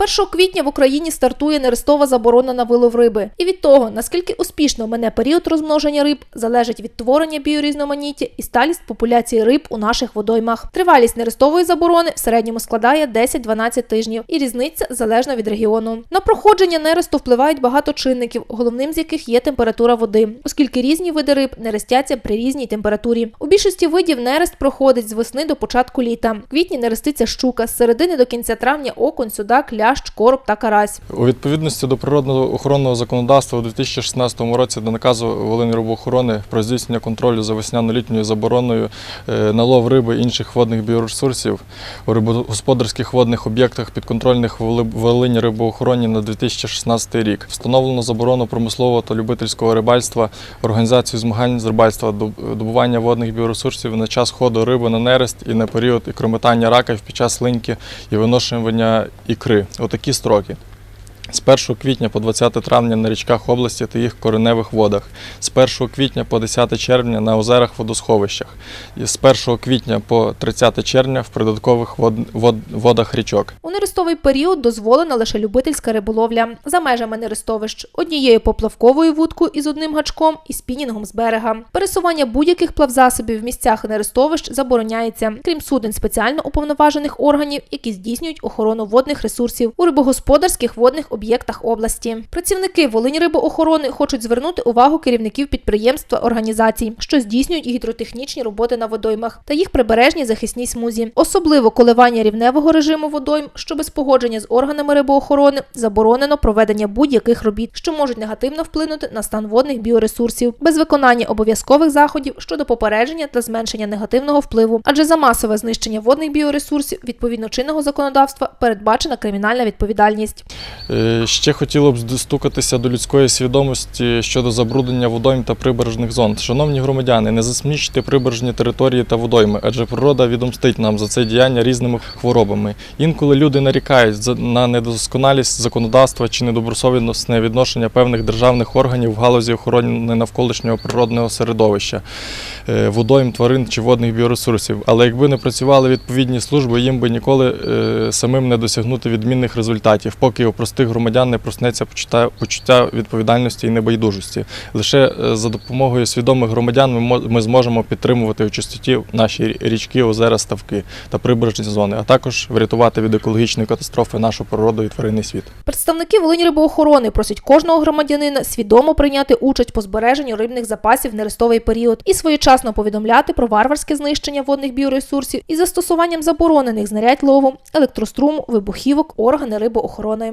1 квітня в Україні стартує нерестова заборона на вилов риби. І від того, наскільки успішно мене період розмноження риб, залежить від творення біорізноманіття і сталість популяції риб у наших водоймах. Тривалість нерестової заборони в середньому складає 10-12 тижнів, і різниця залежно від регіону. На проходження нересту впливають багато чинників, головним з яких є температура води, оскільки різні види риб нерестяться при різній температурі. У більшості видів нерест проходить з весни до початку літа. В квітні нереститься щука, з середини до кінця травня окунь, судак, лящ, короб та карась. У відповідності до природного охоронного законодавства у 2016 році до наказу Волинь рибоохорони про здійснення контролю за весняно-літньою забороною е, на лов риби інших водних біоресурсів у рибогосподарських водних об'єктах підконтрольних Воли- Волинь рибоохороні на 2016 рік. Встановлено заборону промислового та любительського рибальства, організацію змагань з рибальства, доб- добування водних біоресурсів на час ходу риби на нерест і на період ікрометання раків під час линьки і виношування ікри. Отакі строки. З 1 квітня по 20 травня на річках області та їх кореневих водах, з 1 квітня по 10 червня на озерах водосховищах, і з 1 квітня по 30 червня в придаткових вод, вод, водах річок. У нерестовий період дозволена лише любительська риболовля за межами нерестовищ, однією поплавковою вудкою із одним гачком і спінінгом з берега. Пересування будь-яких плавзасобів в місцях нерестовищ забороняється, крім суден спеціально уповноважених органів, які здійснюють охорону водних ресурсів у рибогосподарських водних об'єктах області. Працівники Волинь рибоохорони хочуть звернути увагу керівників підприємств та організацій, що здійснюють гідротехнічні роботи на водоймах та їх прибережній захисній смузі, особливо коливання рівневого режиму водойм, що без погодження з органами рибоохорони заборонено проведення будь-яких робіт, що можуть негативно вплинути на стан водних біоресурсів, без виконання обов'язкових заходів щодо попередження та зменшення негативного впливу, адже за масове знищення водних біоресурсів відповідно чинного законодавства передбачена кримінальна відповідальність. Ще хотіло б достукатися до людської свідомості щодо забруднення водойм та прибережних зон. Шановні громадяни, не засмічуйте прибережні території та водойми, адже природа відомстить нам за це діяння різними хворобами. Інколи люди нарікають на недосконалість законодавства чи недобросовісне відношення певних державних органів в галузі охорони навколишнього природного середовища, е, водойм, тварин чи водних біоресурсів. Але якби не працювали відповідні служби, їм би ніколи е, самим не досягнути відмінних результатів, поки у простих громадян не проснеться почуття, відповідальності і небайдужості. Лише е, за допомогою свідомих громадян ми, ми зможемо підтримувати у чистоті наші річки, озера, ставки та прибережні зони, а також врятувати від екологічної катастрофи нашу природу і тваринний світ. Представники Волинь рибоохорони просять кожного громадянина свідомо прийняти участь по збереженню рибних запасів в нерестовий період і своєчасно повідомляти про варварське знищення водних біоресурсів із застосуванням заборонених знарядь лову, електроструму, вибухівок, органи рибоохорони.